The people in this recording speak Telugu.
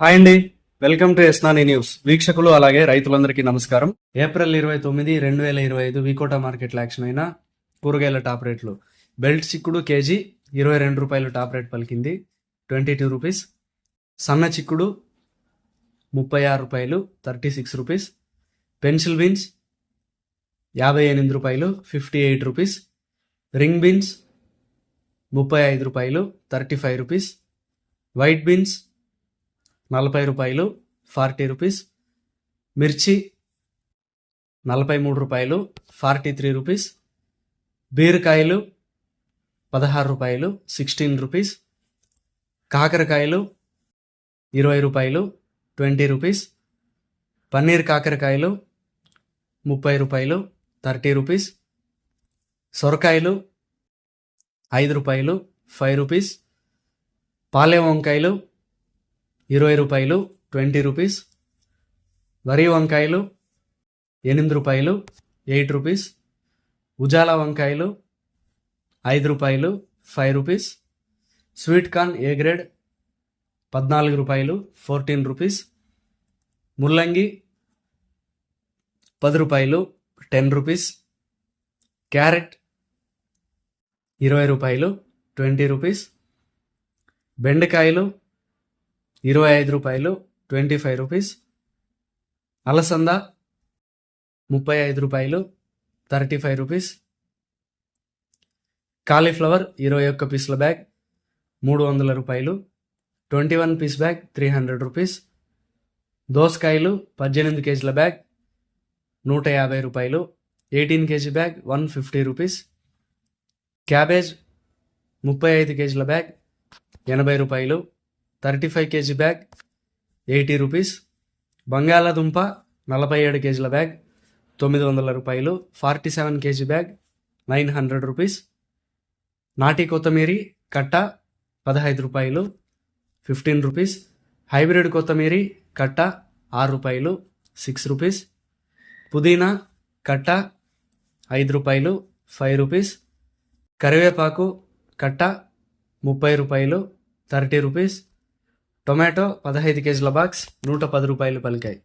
హాయ్ అండి. వెల్కమ్ టు ఎస్నాని న్యూస్. వీక్షకులు అలాగే రైతులందరికీ నమస్కారం. ఏప్రిల్ ఇరవై తొమ్మిది రెండు వేల ఇరవై ఐదు వికోటా మార్కెట్లో యాక్షన్ అయిన కూరగాయల టాప్ రేట్లు. బెల్ట్ చిక్కుడు కేజీ ఇరవై రెండు రూపాయలు టాప్ రేట్ పలికింది. Twenty two rupees. సన్న చిక్కుడు ముప్పై ఆరు రూపాయలు thirty six rupees. Pencil beans యాభై ఎనిమిది రూపాయలు fifty eight rupees. Ring beans ముప్పై ఐదు రూపాయలు thirty five rupees. White beans నలభై రూపాయలు ఫార్టీ రూపీస్. మిర్చి నలభై మూడు రూపాయలు ఫార్టీ త్రీ రూపీస్. బీరకాయలు పదహారు రూపాయలు సిక్స్టీన్ రూపీస్. కాకరకాయలు ఇరవై రూపాయలు ట్వంటీ రూపీస్. పన్నీర్ కాకరకాయలు ముప్పై రూపాయలు థర్టీ రూపీస్. సొరకాయలు ఐదు రూపాయలు ఫైవ్ రూపీస్. పాలే వంకాయలు ఇరవై రూపాయలు ట్వంటీ రూపీస్. వరి వంకాయలు ఎనిమిది రూపాయలు ఎయిట్ రూపీస్. ఉజాల వంకాయలు ఐదు రూపాయలు five rupees. Sweet corn A grade? పద్నాలుగు రూపాయలు ఫోర్టీన్ రూపీస్. ముల్లంగి పది రూపాయలు టెన్ రూపీస్. క్యారెట్ ఇరవై రూపాయలు ట్వంటీ రూపీస్. బెండకాయలు ఇరవై ఐదు రూపాయలు ట్వంటీ ఫైవ్ రూపీస్. అలసంద ముప్పై ఐదు రూపాయలు థర్టీ ఫైవ్ రూపీస్. కాలీఫ్లవర్ ఇరవై ఒక్క పీసుల బ్యాగ్ మూడు వందల రూపాయలు twenty one piece bag three hundred rupees. దోసకాయలు పద్దెనిమిది కేజీల బ్యాగ్ నూట యాభై రూపాయలు eighteen K G bag one fifty rupees. Cabbage ముప్పై ఐదు కేజీల బ్యాగ్ ఎనభై రూపాయలు thirty five K G bag eighty rupees. బంగాళాదుంప నలభై ఏడు కేజీల బ్యాగ్ తొమ్మిది వందల రూపాయలు. Forty seven K G bag nine hundred rupees. నాటి కొత్తిమీరి కట్ట పదహైదు రూపాయలు. Fifteen rupees. హైబ్రిడ్ కొత్తిమీరి కట్ట ఆరు రూపాయలు. Six rupees. పుదీనా కట్ట ఐదు రూపాయలు. Five rupees. కరివేపాకు కట్ట ముప్పై రూపాయలు. Thirty rupees. టొమాటో పదహైదు కేజీల బాక్స్ నూట పది రూపాయలు పలికాయి.